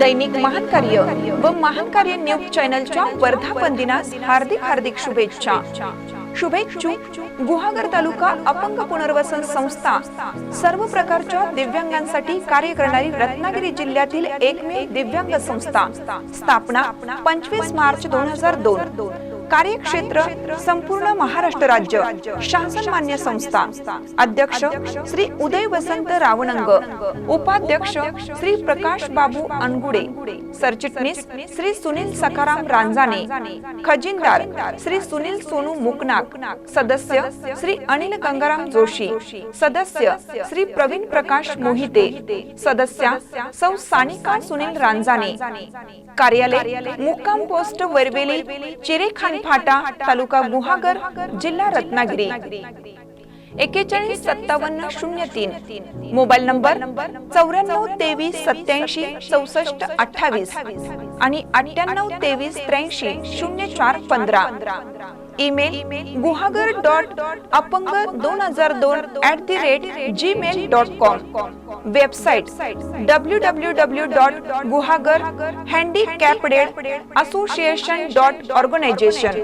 दैनिक महान कार्य व महान कार्य न्यूज चॅनलच्या वर्धापन दिनास हार्दिक हार्दिक शुभेच्छा. शुभेच्छू गुहागर तालुका अपंग पुनर्वसन संस्था सर्व प्रकारच्या दिव्यांगांसाठी कार्य करणारी रत्नागिरी जिल्ह्यातील एकमेव दिव्यांग संस्था. स्थापना पंचवीस मार्च दोन हजार दोन. कार्यक्षेत्र संपूर्ण महाराष्ट्र राज्य शासन मान्य संस्था. अध्यक्ष श्री उदय वसंत रावणंग उपाध्यक्ष श्री प्रकाश बाबू अनगुडे सरचिटणीस श्री सुनील सकाराम रांजाने खजिनदार श्री सुनील सोनू मुकनाक सदस्य श्री अनिल गंगाराम जोशी सदस्य श्री प्रवीण प्रकाश मोहिते सदस्या सौ सानिका सुनील रांजाने कार्यालय मुक्काम पोस्ट वरवेली चिरेखान फाटा तालुका गुहागर जिल्हा रत्नागिरी. एकेचाळीस सत्तावन्न शून्य तीन. मोबाईल नंबर चौऱ्याण्णव तेवीस सत्याऐंशी चौसष्ट अठ्ठावीस आणि अठ्ठ्याण्णव तेवीस त्र्याऐंशी शून्य चार पंधरा. ईमेल गुहागर डॉट अपंग दोन हजार दोन at the rate gmail dot com website W W W dot Guhagar handicapped association dot organisation